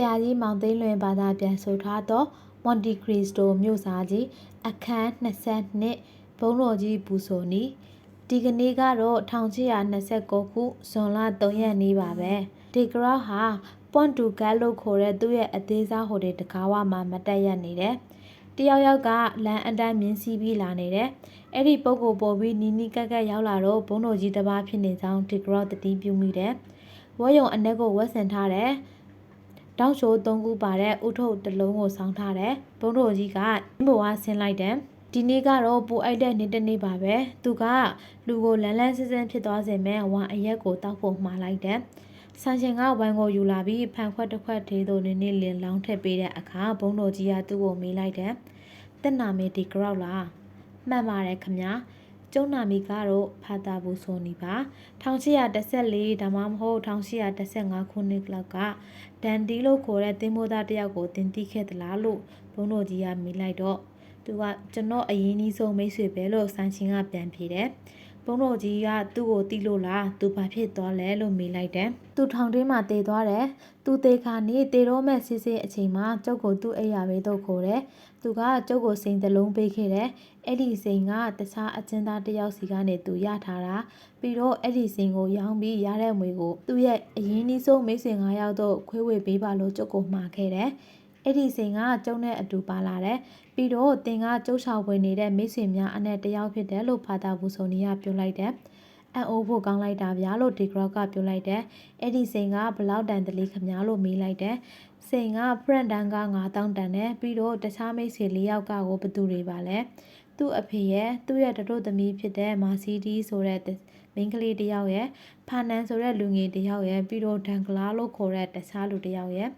ဆရာကြီးမောင်သိန်းလွင်ဘာသာပြန်ဆိုထားသောမွန်တီခရစ္စတိုမြို့စာကြီးအခန်း22ဘုံတော်ကြီးပူဇော်နီဒီကနေ့ကတော့1829ခုဇွန်လ3ရက်နေ့ပါပဲဒီကရော့ဟာပွန်တူဂတ်လို့ခေါ်တဲ့သူ့ရဲ့အသေးစားဟိုတယ်တကားဝမှာမတက်ရက်နေတယ်တယောက်ယောက်ကလမ်းအတန်းမြင်းစီးပြီးလာနေတယ်အဲ့ဒီပုံကိုပေါ်ပြီးနီနီကက်ကက်ရောက်လာတော့ဘုံတော်ကြီးတစ်ပါးဖြစ်နေကြောင်းဒီကရော့တတိပြုမိတယ်ဝေါ်ယုံအနက်ကိုဝက်ဆင်ထားတယ် တောက်ချိုး၃ခုပါတဲ့ဥထုပ်တစ်လုံးကိုဆောင်းထားတယ်ဘုံတော်ကြီးကဘဝဆင်းလိုက်တယ်ဒီနေ့ကတော့ပူအိုက်တဲ့နေ့တစ်နေ့ပါပဲသူကလူကိုလန်းလန်းဆင်းဆင်းဖြစ်သွားစေမဲ့ဝါအရက်ကိုတောက်ဖို့မှားလိုက်တယ်ဆန်ရှင်ကဝိုင်ကိုယူလာပြီးဖန်ခွက်တစ်ခွက်သေးသို့နည်းနည်းလင်းလောင်းထည့်ပေးတဲ့အခါဘုံတော်ကြီးကသူ့ကိုမေးလိုက်တယ်တက်နာမေဒီဂရောက်လားမှန်ပါတယ်ခမညာ ကျုံနာမီကတော့ဖာတာဘူးဆိုနေပါ1814ဒါမှမဟုတ်1815ခုနှစ်လောက်ကဒန်ဒီလို့ခေါ်တဲ့သင်္ဘောသားတယောက်ကိုတင်တိခဲ့သလားလို့ဘုန်းတော်ကြီးကမေးလိုက်တော့သူကကျွန်တော်အရင်ကြီးဆုံးမိတ်ဆွေပဲလို့ဆန်ချင်းကပြန်ဖြေတယ်ဘုန်းတော်ကြီးကသူ့ကိုတီးလို့လားသူဘာဖြစ်သွားလဲလို့မေးလိုက်တယ်သူထောင်တွင်းမှာတည်သွားတယ်သူတေခါနေတေတော့မဲ့စစ်စစ်အချိန်မှာကျုပ်ကိုသူ့အိယာပဲတော့ခေါ်တယ် သူကကျုပ်ကိုစိန်တလုံးပေးခဲ့တယ်အဲ့ဒီစိန်ကတခြားအကျဉ်းသားတစ်ယောက်စီကနေသူရထားတာပြီးတော့အဲ့ဒီစိန်ကိုရောင်းပြီးရတဲ့ငွေကိုသူ့ရဲ့အရင်ကြီးဆုံးမိတ်ဆွေ9ယောက်တော့ခွဲဝေပေးပါလို့ကျုပ်ကိုမှာခဲ့တယ်အဲ့ဒီစိန်ကကျုံနဲ့အတူပါလာတယ်ပြီးတော့တင်ကကျုပ်ချောက်ဝင်နေတဲ့မိတ်ဆွေများအနဲ့တယောက်ဖြစ်တယ်လို့ဖာတာဘူးဆိုနီကပြောလိုက်တယ်အန်အိုးဖို့ကောင်းလိုက်တာဗျာလို့ဒီဂရော့ကပြောလိုက်တယ်။အဲ့ဒီစိန်ကဘလောက်တန်တလေးခမားလို့မေးလိုက်တယ်။ စိန်ကဖရန်တန်က9000တန်နဲ့ပြီးတော့တခြားမိတ်ဆွေ၄ယောက်ကကိုဘသူတွေပါလဲ။သူ့အဖေရဲ့သူ့ရဲ့တတို့သမီးဖြစ်တဲ့မာစီဒီဆိုတဲ့မိန်းကလေးတယောက်ရဲ့ဖာနန်ဆိုတဲ့လူငယ်တယောက်ရဲ့ပြီးတော့ဒန်ကလာလို့ခေါ်တဲ့တခြားလူတယောက်ရဲ့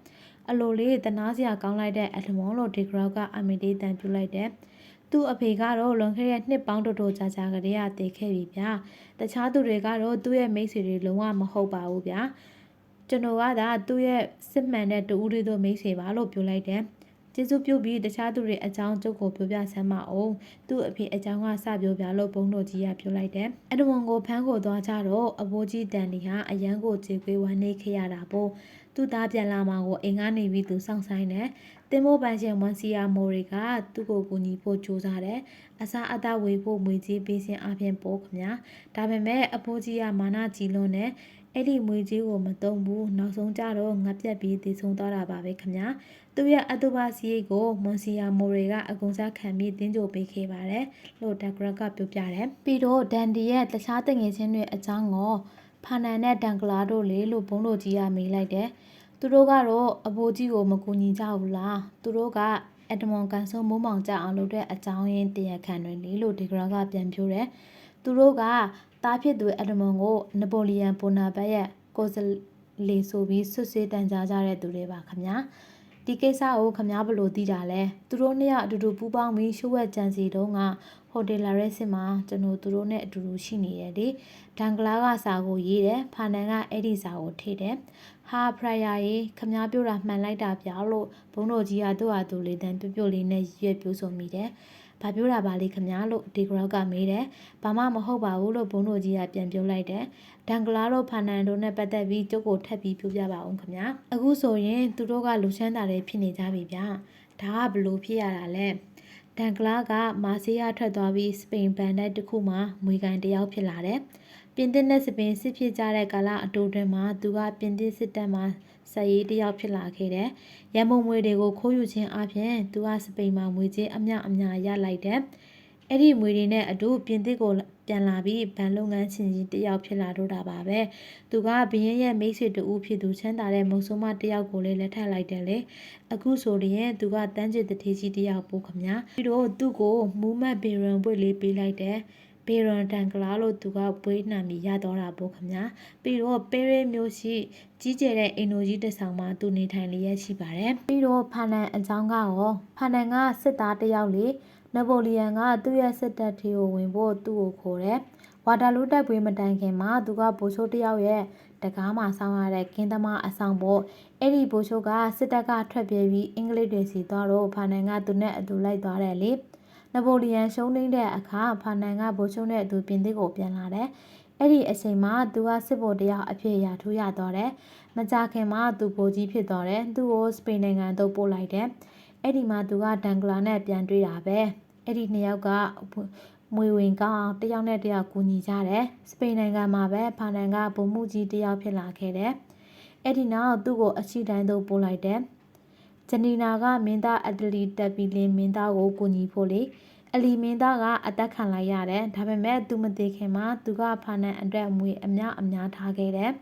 အလိုလေးတနာစရာကောင်းလိုက်တဲ့အထမုံလို့ဒီဂရော့ကအမီတေးတန်ပြလိုက်တယ်။သူ့အဖေကတော့လွန်ခဲ့တဲ့နှစ်ပေါင်းတော်တော်ကြာကြာကတည်းကတည်ခဲ့ပြီဗျာ။တခြားသူတွေကတော့သူ့ရဲ့မိတ်ဆွေတွေလုံးဝမဟုတ်ပါဘူးဗျာ။ ကျွန်တော်ကသာသူ့ရဲ့စစ်မှန်တဲ့တူဦးတွေတို့မိတ်ဆွေပါလို့ပြောလိုက်တယ်။ကျေးဇူးပြုပြီးတခြားသူတွေအကြောင်းကျုပ်ကိုပြောပြဆမ်းမအောင်သူ့အဖေအကြောင်းကစပြောပြလို့ဘုံတော်ကြီးကပြောလိုက်တယ်အဒဝန်ကိုဖမ်းကိုသွားကြတော့အဘိုးကြီးတန်ဒီဟာအရန်ကိုကြေကွေးဝမ်းနေခဲ့ရတာပေါ့သူ့သားပြန်လာမှကိုအိမ်ကနေပြီးသူစောင့်ဆိုင်တယ်တင်မိုးပန်းရှင်ဝန်စီယာမိုးတွေကသူ့ကိုကူညီဖို့ကြိုးစားတယ်အစားအသောက်ဝေဖို့မွေကြီးပေးခြင်းအပြင်ပို့ခမညာဒါပေမဲ့အဖိုးကြီးကမာနကြီးလွန်းတယ် အဲ့ဒီမွေကြီးကိုမတုံးဘူးနောက်ဆုံးကြတော့ငတ်ပြက်ပြီးတည်ဆုံသွားတာပါပဲခင်ဗျာသူ့ရဲ့အတူပါစီရိတ်ကိုမွန်စီယာမိုရီကအကုံစားခံပြီးတင်းကြိုပေးခဲ့ပါတယ်လို့ဒက်ဂရက်ကပြောပြတယ်ပြီးတော့ဒန်ဒီရဲ့တခြားတငယ်ချင်းတွေအကြောင်းကိုဖာနန်နဲ့ဒန်ကလာတို့လေလို့ဘုန်းတော်ကြီးကမေးလိုက်တယ်သူတို့ကတော့အဘိုးကြီးကိုမကူညီကြဘူးလားသူတို့ကအဒမွန်ကန်ဆုံမိုးမောင်ကြအောင်လုပ်တဲ့အကြောင်းရင်းတရားခံတွေလေလို့ဒီဂရာကပြန်ပြောတယ်သူတို့က တားဖြစ်သူအဒမွန်ကိုနပိုလီယန်ပိုနာဘတ်ရဲ့ကိုစလီဆိုပြီးဆွဆွေးတန်ကြားကြတဲ့သူတွေပါခင်ဗျာဒီကိစ္စကိုခမားဘလို့သိတာလဲသူတို့နှစ်ယောက်အတူတူပူးပေါင်းပြီးရှိုးဝက်ကြံစီတုန်းကဟိုတယ်လာရဲစစ်မှာကျွန်တော်သူတို့နဲ့အတူတူရှိနေတယ်လေဒန်ကလာကစာကိုရေးတယ်ဖာနန်ကအဲ့ဒီစာကိုထိတယ်ဟာဖရယာရေခမားပြောတာမှန်လိုက်တာပြောလို့ဘုံတော်ကြီးကသူ့ဟာသူလေးတန်ပြပြလေးနဲ့ရွက်ပြိုးဆိုမိတယ် ဘာပြောတာပါလေခမားလို့ဒီဂရောက်ကမေးတယ်ဘာမှမဟုတ်ပါဘူးလို့ဘုံတော်ကြီးကပြန်ပြောလိုက်တယ်ဒန်ကလာတို့ဖာနန်တို့နဲ့ပတ်သက်ပြီးကျုပ်ကိုထပ်ပြီးပြောပြပါအောင်ခမားအခုဆိုရင်သူတို့ကလူချမ်းသာတွေဖြစ်နေကြပြီဗျာဒါကဘလို့ဖြစ်ရတာလဲဒန်ကလာကမာဆီယာထွက်သွားပြီးစပိန်ဘန်ဒက်တစ်ခုမှာမွေကန်တယောက်ဖြစ်လာတယ်ပြင်သစ်နဲ့စပင်စစ်ဖြစ်ကြတဲ့ကာလအတိုတွင်မှာသူကပြင်သစ်စစ်တပ်မှာ ဆက်ရေးတယောက်ဖြစ်လာခဲ့တယ်။ရန်ပုံငွေတွေကိုခိုးယူခြင်းအပြင်သူကစပိန်မှာငွေကြေးအများအများရလိုက်တယ်။အဲ့ဒီငွေတွေနဲ့အတူပြင်သစ်ကိုပြန်လာပြီးဗန်လုပ်ငန်းရှင်ကြီးတယောက်ဖြစ်လာတော့တာပါပဲ။သူကဘရင်ရဲ့မိတ်ဆွေတူဖြစ်သူချမ်းသာတဲ့မုံဆိုးမတယောက်ကိုလည်းလက်ထပ်လိုက်တယ်လေ။အခုဆိုရင်သူကတန်းကျစ်တထေးကြီးတယောက်ပို့ခမညာ။ပြီးတော့သူ့ကိုမူးမတ်ဘေရန်ပွေလေးပေးလိုက်တယ်။ ဘေရွန်တန်ကလာလို့သူကဘွေးနှံပြီးရတော့တာပေါ့ခင်ဗျာပြီးတော့ပဲရဲမျိုးရှိကြီးကျယ်တဲ့အင်နိုကြီးတစ်ဆောင်မှာသူနေထိုင်လျက်ရှိပါတယ်ပြီးတော့ဖာနန်အကြောင်းကရောဖာနန်ကစစ်သားတယောက်လေနပိုလီယန်ကသူ့ရဲ့စစ်တပ်ထီကိုဝင်ဖို့သူ့ကိုခေါ်တယ်ဝါတာလူတိုက်ပွဲမတိုင်ခင်မှာသူကဘိုးချိုးတယောက်ရဲ့တကားမှာဆောင်းရတဲ့ကင်းသမားအဆောင်ပေါ့အဲ့ဒီဘိုးချိုးကစစ်တပ်ကထွက်ပြေးပြီးအင်္ဂလိပ်တွေစီသွားတော့ဖာနန်ကသူနဲ့အတူလိုက်သွားတယ်လေ နပိုလီယန်ရှုံးနေတဲ့အခါဖာနန်ကဗိုလ်ချုပ်နဲ့အတူပြင်သစ်ကိုပြန်လာတယ်။အအဲ့ဒီအချိန်မှာသူကစစ်ဗိုလ်တယောက်အဖြစ်ရာထူးရတော့တယ်မကြခင်မှာသူဗိုလ်ကြီးဖြစ်တော့တယ်သူ့ကိုစပိန်နိုင်ငံသို့ပို့လိုက်တယ်အဲ့ဒီမှာသူကဒန်ဂလာနဲ့ပြန်တွေ့တာပဲအဲ့ဒီနှစ်ယောက်ကမွေဝင်ကောင်းအောင်တယောက်နဲ့တယောက်ကူညီကြတယ်စပိန်နိုင်ငံမှာပဲဖာနန်ကဗိုလ်မှူးကြီးတယောက်ဖြစ်လာခဲ့တယ်အဲ့ဒီနောက်သူ့ကိုအရှိတိုင်းသို့ပို့လိုက်တယ် ဂျနီနာကမင်းသားအဒလီတက်ပီလင်းမင်းသားကိုကူညီဖို့လေအလီမင်းသားကအသက်ခံလိုက်ရတယ်ဒါပေမဲ့သူမသေးခင်မှာသူကဖာနန်အတွက်မွေအများအများထားခဲ့တယ်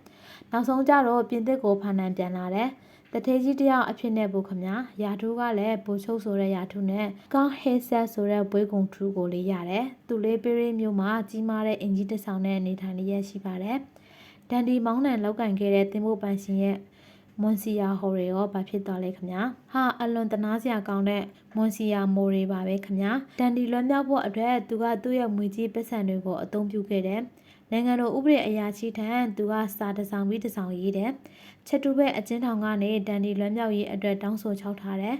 နောက်ဆုံးကြတော့ပြင်သစ်ကိုဖာနန်ပြန်လာတယ်တထေးကြီးတယောက်အဖြစ်နဲ့ဘူးခမရာထူးကလည်းဘူချုပ်ဆိုတဲ့ရာထူးနဲ့ကောင်းဟေးဆက်ဆိုတဲ့ဘွေးကုံထူးကိုလေးရတယ်သူလေးပေးရေးမျိုးမှာကြီးမားတဲ့အင်ကြီးတစ်ဆောင်နဲ့နေထိုင်ရရှိပါတယ်ဒန်ဒီမောင်းနံလောက်ကင်ခဲ့တဲ့တင်ဖို့ပန်ရှင်ရဲ့ မွန်စီယာဟိုတွေရောဘာဖြစ်သွားလဲခင်ဗျာဟာအလွန်တနာစရာကောင်းတဲ့မွန်စီယာမိုတွေပါပဲခင်ဗျာဒန်ဒီလွန်မြောက်ဖို့အတွက်သူကသူ့ရဲ့မွေကြီးပတ်စံတွေကိုအသုံးပြုခဲ့တယ်နိုင်ငံတော်ဥပဒေအရာရှိထံသူကစာတစောင်ပြီးတစောင်ရေးတယ်ချက်တူဘက်အချင်းထောင်ကနေဒန်ဒီလွန်မြောက်ရေးအတွက်တောင်းဆိုချောက်ထားတယ်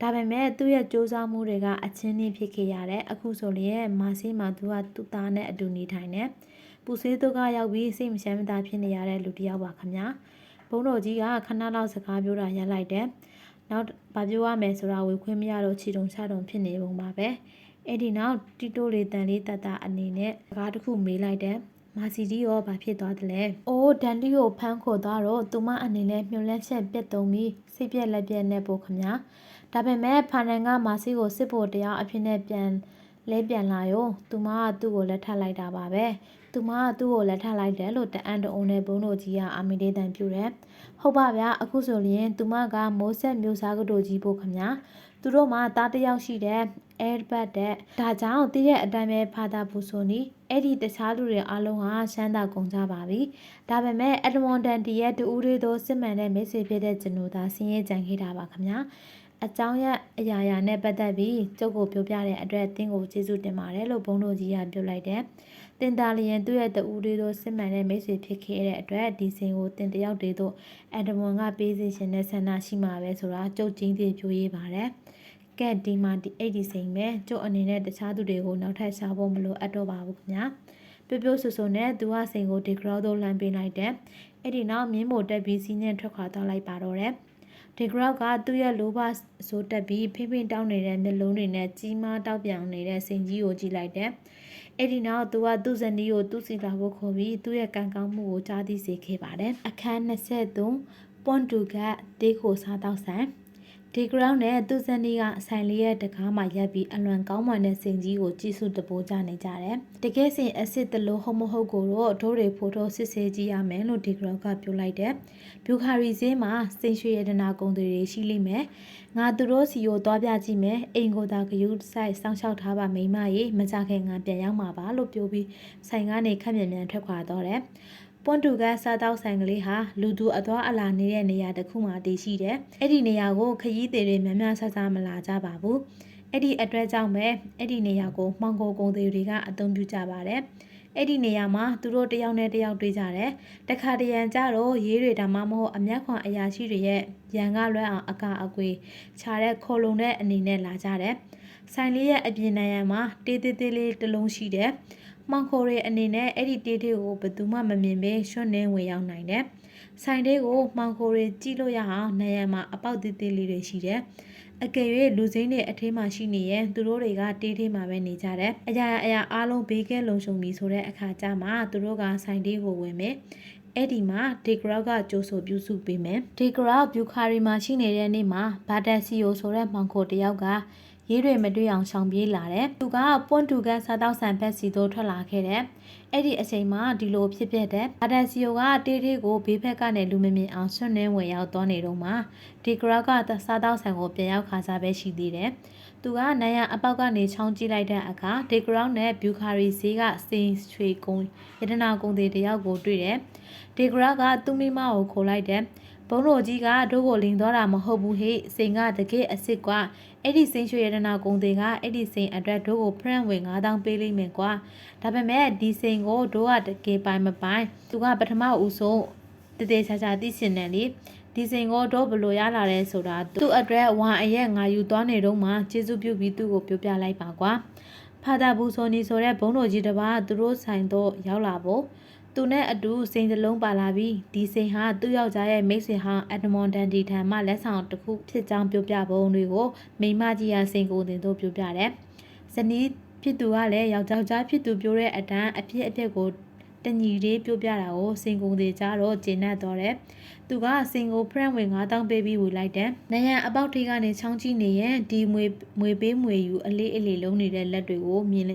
ဒါပေမဲ့သူ့ရဲ့စူးစမ်းမှုတွေကအချင်းနှင်းဖြစ်ခဲ့ရတယ်အခုဆိုရင်မာစီမှာသူကသူ့သားနဲ့အတူနေထိုင်နေပူဆေးတို့ကရောက်ပြီးစိတ်မချမ်းမသာဖြစ်နေရတဲ့လူတစ်ယောက်ပါခင်ဗျာ ဘုန်းတော်ကြီးကခဏလောက်စကားပြောတာရပ်လိုက်တယ်နောက်ဗာပြောရမယ်ဆိုတာဝေခွင့်မရတော့ခြေတုံချတုံဖြစ်နေပုံပါပဲအဲ့ဒီနောက်တီတိုလေးတန်လေးတတ်တာအနေနဲ့စကားတစ်ခုမေးလိုက်တယ်မာစီဒီရောဘာဖြစ်သွားသလဲ။အိုးဒန်ဒီကိုဖမ်းခေါ်သွားတော့သူမအနေနဲ့မြွန်လက်ချက်ပြတ်သုံးပြီးစိတ်ပြက်လက်ပြက်နဲ့ပို့ခမညာ။ဒါပေမဲ့ဖာနန်ကမာစီကိုစစ်ဖို့တရားအဖြစ်နဲ့ပြန်လဲပြန်လာရောသူမကသူ့ကိုလက်ထပ်လိုက်တာပါပဲ။ သူမကသူ့ကိုလက်ထပ်လိုက်တယ်လို့တအန်တုံနဲ့ဘုံတို့ကြီးကအာမီဒေးတန်ပြူတယ်။ဟုတ်ပါဗျာအခုဆိုရင်သူမကမိုးဆက်မျိုးစားကတို့ကြီးပို့ခမညာ။သူတို့မှတားတယောက်ရှိတဲ့အဲဘတ်တဲ့ဒါကြောင့်တည့်ရဲ့အတိုင်းပဲဖာတာဘူးဆိုနီအဲ့ဒီတခြားလူတွေအလုံးဟာရှမ်းသာကုန်ကြပါပြီဒါပေမဲ့အက်ဒမွန်တန်တီရဲ့တူဦးတွေသောစစ်မှန်တဲ့မိတ်ဆွေဖြစ်တဲ့ကျွန်တော်သာဆင်းရဲကြံခဲ့တာပါခင်ဗျာအကြောင်းရအရာရာနဲ့ပတ်သက်ပြီးကျုပ်ကိုပြောပြတဲ့အတွက်တင်းကိုကျေးဇူးတင်ပါတယ်လို့ဘုန်းတော်ကြီးကပြောလိုက်တယ်။ တင်တာလျင်သူ့ရဲ့တူတွေတို့စစ်မှန်တဲ့မိတ်ဆွေဖြစ်ခဲ့တဲ့အတွက်ဒီစင်ကိုတင်တယောက်တည်းတို့အက်ဒမွန်ကပေးစီခြင်းနဲ့ဆန္ဒရှိမှာပဲဆိုတာကျုပ်ချင်းတည်ပြိုးရေးပါတယ်။ကဲဒီမှာဒီအဲ့ဒီစိန်ပဲကျုပ်အနေနဲ့တခြားသူတွေကိုနောက်ထပ်ရှာဖို့မလိုအပ်တော့ပါဘူးခင်ဗျာပြပြဆူဆူနဲ့သူကစိန်ကိုဒီဂရောသို့လှမ်းပေးလိုက်တယ်အဲ့ဒီနောက်မြင်းမို့တက်ပြီးစီးနဲ့ထွက်ခွာသွားလိုက်ပါတော့တယ်ဒီဂရောက်ကသူ့ရဲ့လိုဘဆိုတက်ပြီးဖိဖိတောင်းနေတဲ့မျက်လုံးတွေနဲ့ကြီးမားတောက်ပြောင်နေတဲ့စိန်ကြီးကိုကြည့်လိုက်တယ် အဲ့ဒီနောက်သူကသူ့ဇနီးကိုသူ့စီလာဖို့ခေါ်ပြီးသူ့ရဲ့ကံကောင်းမှုကိုကြားသိစေခဲ့ပါတယ်အခန်း23ပွန်တူကဒေးခိုစားတော့ဆန် ဒီဂရောင်းနဲ့သူ့ဇနီးကဆိုင်လေးရဲ့တကားမှာရပ်ပြီးအလွန်ကောင်းမွန်တဲ့စင်ကြီးကိုကြည့်စုတပိုးကြနေကြတယ်။တကယ်စင်အစ်စ်တလို့ဟုတ်မဟုတ်ကိုတော့ဒိုးတွေဖိုတိုစစ်ဆေးကြည့်ရမယ်လို့ဒီဂရောင်းကပြောလိုက်တယ်။ဘျူခါရီဈေးမှာစင်ရွှေရတနာကုန်တွေရှိလိမ့်မယ်။ငါသူတို့စီကိုသွားပြကြည့်မယ်။အိမ်ကိုသာဂယုဆိုင်စောင့်ရှောက်ထားပါမိမရေမကြခင်ငါပြန်ရောက်မှာပါလို့ပြောပြီးဆိုင်ကနေခက်မြန်မြန်ထွက်ခွာတော့တယ်။ ပွန်တူကစားတောက်ဆိုင်ကလေးဟာလူသူအသွားအလာနေတဲ့နေရာတစ်ခုမှာတည်ရှိတယ်။အဲ့ဒီနေရာကိုခရီးသည်တွေများများဆဆမလာကြပါဘူး။အဲ့ဒီအတွက်ကြောင့်ပဲအဲ့ဒီနေရာကိုမှောင်ကိုကုန်သည်တွေကအသုံးပြုကြပါတယ်။အဲ့ဒီနေရာမှာသူတို့တယောက်နဲ့တယောက်တွေ့ကြတယ်။တခါတရံကြတော့ရေးတွေဒါမှမဟုတ်အမျက်ခွန်အရာရှိတွေရဲ့ရန်ကလွဲအောင်အကာအကွေခြာတဲ့ခိုလုံတဲ့အနေနဲ့လာကြတယ်။ဆိုင်လေးရဲ့အပြင်နိုင်ရန်မှာတေးသေးသေးလေးတစ်လုံးရှိတယ်။ မှောင်ခိုတွေအနေနဲ့အဲ့ဒီတေးသေးကိုဘယ်သူမှမမြင်ပဲရွှွနှင်းဝင်ရောက်နိုင်တယ်။ဆိုင်သေးကိုမှောင်ခိုတွေကြည့်လို့ရအောင်နေရမှာအပေါက်သေးသေးလေးတွေရှိတယ်။အကယ်၍လူစိမ့်တွေအထေးမှရှိနေရင်သူတို့တွေကတေးသေးမှပဲနေကြတယ်။အရာအရာအားလုံးဘေးကဲလုံခြုံပြီဆိုတဲ့အခါကျမှသူတို့ကဆိုင်သေးကိုဝင်မယ်။အဲ့ဒီမှာဒေဂရောက်ကကြိုးဆိုပြုစုပေးမယ်ဒေဂရောက်ဗျူခါရီမှာရှိနေတဲ့နေ့မှာဘာတက်စီယိုဆိုတဲ့မှောင်ခိုတယောက်က ရေးတွေမတွေ့အောင်ရှောင်ပြေးလာတယ်။သူကပွန့်တူကန်စားတောက်ဆန်ဘက်စီသို့ထွက်လာခဲ့တယ်။အဲ့ဒီအချိန်မှာဒီလိုဖြစ်ဖြစ်တဲ့အာဒန်စီယိုကတေးသေးကိုဘေးဘက်ကနေလူမမြင်အောင်ဆွနှင်းဝင်ရောက်သွားနေတော့မှဒီဂရက်ကစားတောက်ဆန်ကိုပြန်ရောက်ခါစားပဲရှိသေးတယ်။သူကနိုင်ရအပေါက်ကနေချောင်းကြည့်လိုက်တဲ့အခါဒီဂရောက်နဲ့ဘျူခါရီဈေးကစင်ချွေကုန်းရတနာကုန်းတွေတယောက်ကိုတွေ့တယ်။ဒီဂရက်ကသူ့မိမကိုခေါ်လိုက်တယ်။ဘုံတော်ကြီးကတို့ကိုလင်သွားတာမဟုတ်ဘူးဟေ့စိန်ကတကယ်အစ်စ်ကွာ အဲ့ဒီစိန်ရွှေရတနာကုံတင်ကအဲ့ဒီစိန်အတွက်တို့ကိုဖရန့်ဝင်9000ပေးလိမ့်မယ်ကွာဒါပေမဲ့ဒီစိန်ကိုတို့ကတကယ်ပိုင်မပိုင်သူကပထမဦးဆုံးတည်တည်ချာချာသိစင်တယ်လေဒီစိန်ကိုတော့ဘလို့ရလာလဲဆိုတာသူ့အတွက်ဝါအရက်ငါယူသွားနေတော့မှကျေးဇူးပြုပြီးသူ့ကိုပြောပြလိုက်ပါကွာဖာတာဘူးဆိုနီဆိုတဲ့ဘုံတော်ကြီးတစ်ပါးသူတို့ဆိုင်တော့ရောက်လာဖို့ သူနဲ့အတူစိန်စလုံးပါလာပြီးဒီစိန်ဟာသူ့ယောက်ျားရဲ့မိတ်ဆွေဟောင်းအက်ဒမွန်ဒန်ဒီထံမှလက်ဆောင်တစ်ခုဖြစ်ကြောင်းပြောပြပုံတွေကိုမိမကြီးရစိန်ကိုတင်တို့ပြောပြတယ်။ဇနီးဖြစ်သူကလည်းယောက်ျားယောက်ျားဖြစ်သူပြောတဲ့အတန်းအဖြစ်အပျက်ကို တညီလေးပြောပြတာကိုစိန်ကုန်သေးကြတော့ကျဉ်တ်တော့တယ်။သူကစိန်ကိုဖရန့်ဝင်9000ပေးပြီးဝေလိုက်တယ်။နယံအပေါက်ထိပ်ကနေချောင်းကြည့်နေရင်ဒီမွေမွေပေးမွေယူအလေးအလေးလုံးနေတဲ့လက်တွေကိုမြင်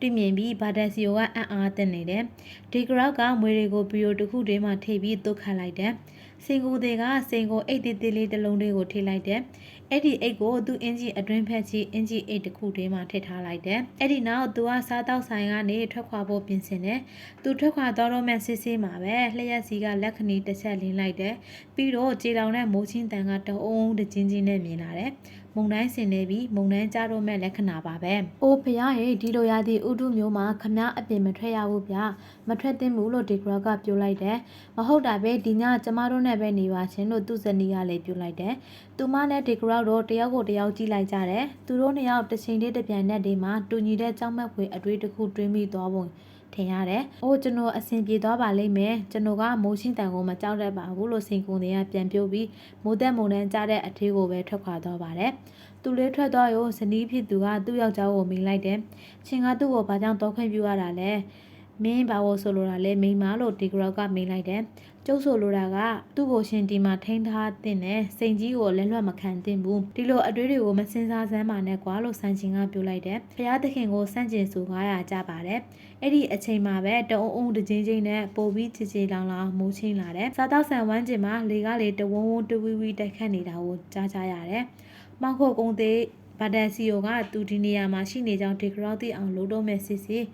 တွေ့မြင်ပြီးဘာဒက်စီယိုကအံ့အားသင့်နေတယ်။ဒီဂရောက်ကမွေတွေကိုဗီဒီယိုတစ်ခုတည်းမှထိပ်ပြီးတုတ်ခတ်လိုက်တယ်။ စင်ကိုတွေကစင်ကိုအိတ်သေးသေးလေးတစ်လုံးလေးကိုထိလိုက်တယ်။အဲ့ဒီအိတ်ကိုသူအင်ဂျီအတွင်းဖက်ချီအင်ဂျီအိတ်တစ်ခုတည်းမှထည့်ထားလိုက်တယ်။အဲ့ဒီနောက်သူကစားတောက်ဆိုင်ကနေထွက်ခွာဖို့ပြင်ဆင်တယ်။သူထွက်ခွာတော့တော့မှစစ်စစ်မှာပဲလျှက်စီကလက်ခဏီတစ်ချက်လင်းလိုက်တယ်။ပြီးတော့ခြေတောင်နဲ့မိုးချင်းတန်ကတအုံးတချင်းချင်းနဲ့မြင်လာတယ်။ မုံတိုင်းဆင်နေပြီးမုံတိုင်းကြတော့မဲ့လက္ခဏာပါပဲ။အိုးဖះရဲ့ဒီလိုရသည့်ဥတုမျိုးမှာခမားအပြင်မထွက်ရဘူးဗျ။မထွက်သင့်ဘူးလို့ဒီဂရကပြောလိုက်တယ်။မဟုတ်တာပဲဒီညကျမတို့နဲ့ပဲနေပါချင်းလို့သူ့ဇနီးကလည်းပြောလိုက်တယ်။သူမနဲ့ဒီဂရတော့တယောက်ကိုတယောက်ကြည့်လိုက်ကြတယ်။သူတို့နှစ်ယောက်တစ်ချိန်တည်းတစ်ပြိုင်နက်တည်းမှာတူညီတဲ့ကြောက်မက်ဖွယ်အတွေ့တစ်ခုတွင်းမိသွားပုံ ထင်ရတယ်။အိုးကျွန်တော်အဆင်ပြေသွားပါလိမ့်မယ်။ကျွန်တော်ကမိုးရှင်းတန်ကိုမကြောက်တတ်ပါဘူးလို့စင်ကုန်တွေကပြန်ပြောပြီးမိုးသက်မုန်တန်းကြားတဲ့အထေးကိုပဲထွက်ခွာသွားပါတယ်။သူလေးထွက်သွားရောဇနီးဖြစ်သူကသူ့ယောက်ျားကိုမိန်လိုက်တယ်။ချင်းကသူ့ကိုဘာကြောင့်တော့ခွင့်ပြုရတာလဲ။မင်းဘာလို့ဆိုလိုတာလဲမိန်မလို့ဒီဂရော့ကမိန်လိုက်တယ်။ကျုပ်ဆိုလိုတာကသူ့ကိုရှင်ဒီမှာထိန်းထားတဲ့နဲ့စိန်ကြီးကိုလက်လွတ်မခံသင့်ဘူးဒီလိုအတွေးတွေကိုမစင်စားစမ်းပါနဲ့ကွာလို့ဆန်ချင်ကပြောလိုက်တယ်ဖျားသခင်ကိုစန့်ကျင်ဆိုကားရကြပါတယ် အဲ့ဒီအချိန်မှာပဲတအုံအုံတချင်းချင်းနဲ့ပိုပြီးချေချေလောင်လောင်မိုးချင်းလာတယ်စားတော့ဆန်ဝမ်းကျင်မှာလေကလေတဝုံဝုံတဝီဝီတက်ခတ်နေတာကိုကြားကြရတယ်မောက်ခုတ်ကုန်းသေး ဘာဒန်စီယိုကသူဒီနေရာမှာရှိနေကြောင်းဒီဂရော့တီအောင်လို့တော့မဲ့စစ်စစ်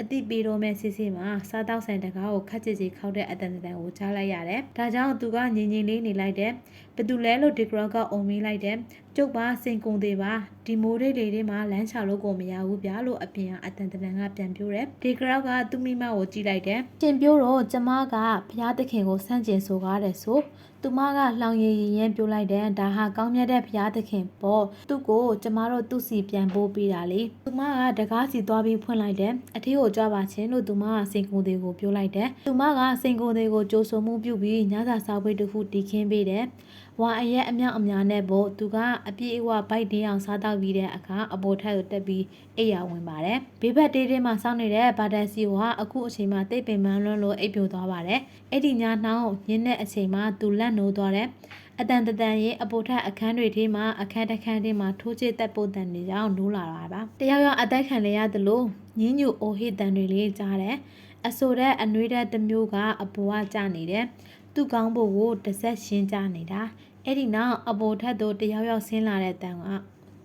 အတိပေးတော့မဲ့စစ်စစ်မှာစားတောက်ဆိုင်တကားကိုခက်ချစ်ချစ်ခောက်တဲ့အတန်တန်ကိုကြားလိုက်ရတယ်။ဒါကြောင့်သူကငြိမ်ငြိမ်လေးနေလိုက်တယ်။ဘသူလဲလို့ဒီဂရော့ကအုံမေးလိုက်တယ်။ကျုပ်ပါစင်ကုန်သေးပါဒီမိုးလေးလေးတွေမှာလမ်းချလို့ကိုမရဘူးဗျာလို့အပြင်ကအတန်တန်ကပြန်ပြောတယ်။ဒီဂရော့ကသူ့မိမကိုကြည့်လိုက်တယ်။ရှင်ပြောတော့ကျမကဘုရားသခင်ကိုဆန့်ကျင်ဆိုကားတယ်ဆို သူမကလှောင်ရည်ရင်ပြောလိုက်တယ်ဒါဟာကောင်းမြတ်တဲ့ဘုရားသခင်ပေါ့သူ့ကိုကျမတို့သူ့စီပြန်ပို့ပေးတာလေသူမကတကားစီသွားပြီးဖွင့်လိုက်တယ်အထီးကိုကြွပါချင်းလို့သူမကစိန်ကုန်သေးကိုပြောလိုက်တယ်သူမကစိန်ကုန်သေးကိုကြိုးစုံမှုပြုပြီးညစာစားပွဲတစ်ခုတီးခင်းပေးတယ် ဝါအရက်အမြောက်အများနဲ့ပေါ့သူကအပြည့်အဝဘိုက်တင်းအောင်စားတော့ပြီးတဲ့အခါအပေါ်ထက်ကိုတက်ပြီးအိပ်ရဝင်ပါတယ်ဘေးဘက်တေးတေးမှာစောင့်နေတဲ့ဘာတန်စီကအခုအချိန်မှာတိတ်ပင်မန်းလွန်းလို့အိပ်ပြိုသွားပါတယ်အဲ့ဒီညနှောင်းရင်းတဲ့အချိန်မှာသူလက်နိုးသွားတယ်အတန်တတန်ရဲ့အပေါ်ထက်အခန်းတွေထဲမှာအခန်းတစ်ခန်းထဲမှာထိုးချစ်တက်ပို့တန်တွေကြောင့်နိုးလာတာပါတယောက်ယောက်အသက်ခံရရတယ်လို့ညင်းညူအိုဟိတန်တွေလေးကြားတယ်အဆိုတဲ့အနှွေးတဲ့တစ်မျိုးကအပေါ်ကကျနေတယ် သူ့ကောင်းဖို့ကိုတစ်ဆက်ရှင်းကြနေတာအဲ့ဒီနောက်အပေါ်ထက်သို့တယောက်ယောက်ဆင်းလာတဲ့တန်က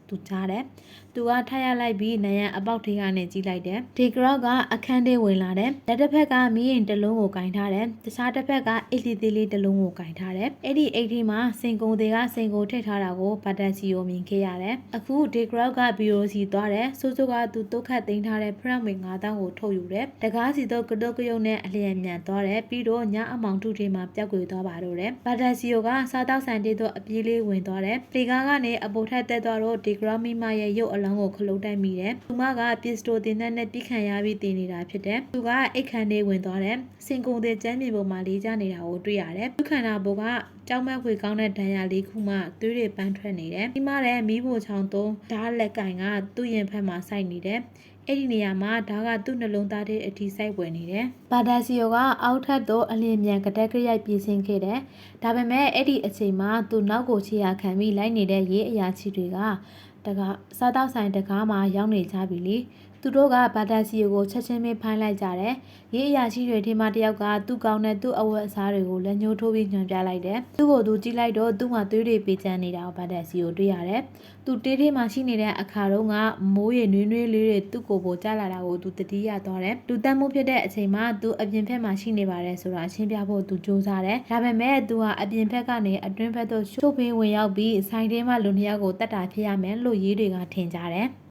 သူကြားတယ်။သူကထရလိုက်ပြီးနယံအပေါက်ထေးကနေကြီးလိုက်တယ်။ဒီဂရော့ကအခန်းထဲဝင်လာတယ်။လက်တစ်ဖက်ကမီးရင်တစ်လုံးကိုကင်ထားတယ်။တခြားတစ်ဖက်ကအိတ်လီသေးလေးတစ်လုံးကိုကင်ထားတယ်။အဲ့ဒီအိတ်ထဲမှာစင်ကုန်တွေကစင်ကိုထည့်ထားတာကိုဘတ်တန်စီကိုမြင်ခဲ့ရတယ်။အခုဒီဂရော့ကဘီရိုစီသွားတယ်။စိုးစိုးကသူတုတ်ခတ်သိမ်းထားတဲ့ဖရန့်ဝင်9000ကိုထုတ်ယူတယ်။တကားစီတော့ကတုတ်ကယုံနဲ့အလျင်မြန်သွားတယ်။ပြီးတော့ညအမောင်ထုထဲမှာပျောက်ကွယ်သွားပါတော့တယ်။ဘတ်တန်စီကိုကစားတောက်ဆိုင်တေးတော့အပြေးလေးဝင်သွားတယ်။ပလီကားကနေအပေါ်ထက်တက်သွားတော့ဒီဂရော့မီမရဲ့ရုပ်အလောင်းကိုခလုတ်တိုက်မိတယ်။သူမကပစ္စတိုတင်တဲ့နဲ့ပြစ်ခံရပြီးတည်နေတာဖြစ်တယ်။သူကအိတ်ခမ်းလေးဝင်သွားတယ်။စင်ကုန်တဲ့ကျမ်းမြေပေါ်မှာလေးကျနေတာကိုတွေ့ရတယ်။သူခန္ဓာပေါ်ကကြောက်မက်ခွေကောင်းတဲ့ဒဏ်ရာလေးခုမှသွေးတွေပန်းထွက်နေတယ်။ဒီမှာလည်းမီးဖိုချောင်းသုံးဓာတ်လက်ကင်ကသူ့ရင်ဖက်မှာစိုက်နေတယ်။အဲ့ဒီနေရာမှာဒါကသူ့နှလုံးသားထဲအထိစိုက်ဝင်နေတယ်။ဘာဒါစီယိုကအောက်ထပ်သို့အလင်းမြန်ကတက်ကြရိုက်ပြေးဆင်းခဲ့တယ်။ဒါပေမဲ့အဲ့ဒီအချိန်မှာသူနောက်ကိုချီရခံပြီးလိုက်နေတဲ့ရေးအရာချီတွေက တကစားတောက်ဆိုင်တကားမှာရောက်နေကြပြီလေ သူတို့ကဘာတာစီကိုချက်ချင်းပဲဖိုင်းလိုက်ကြတယ်ရေးအရာရှိတွေဒီမှာတယောက်ကသူ့ကောင်းတဲ့သူ့အဝတ်အစားတွေကိုလက်ညှိုးထိုးပြီးညွှန်ပြလိုက်တယ်သူ့ကိုသူကြည့်လိုက်တော့သူ့မှာသွေးတွေပေးချမ်းနေတာကိုဘာတာစီကိုတွေ့ရတယ်သူတေးသေးမှရှိနေတဲ့အခါတုန်းကမိုးရနွေးနွေးလေးတွေသူ့ကိုယ်ပေါ်ကျလာတာကိုသူတတိယသွားတယ်လူတက်မှုဖြစ်တဲ့အချိန်မှာသူအပြင်ဘက်မှာရှိနေပါတယ်ဆိုတာရှင်းပြဖို့သူစူးစမ်းတယ်ဒါပေမဲ့သူဟာအပြင်ဘက်ကနေအတွင်းဘက်သို့ရှို့ဖေးဝင်ရောက်ပြီးဆိုင်ထဲမှာလူနှစ်ယောက်ကိုတတ်တာဖြစ်ရမယ်လို့ရေးတွေကထင်ကြတယ်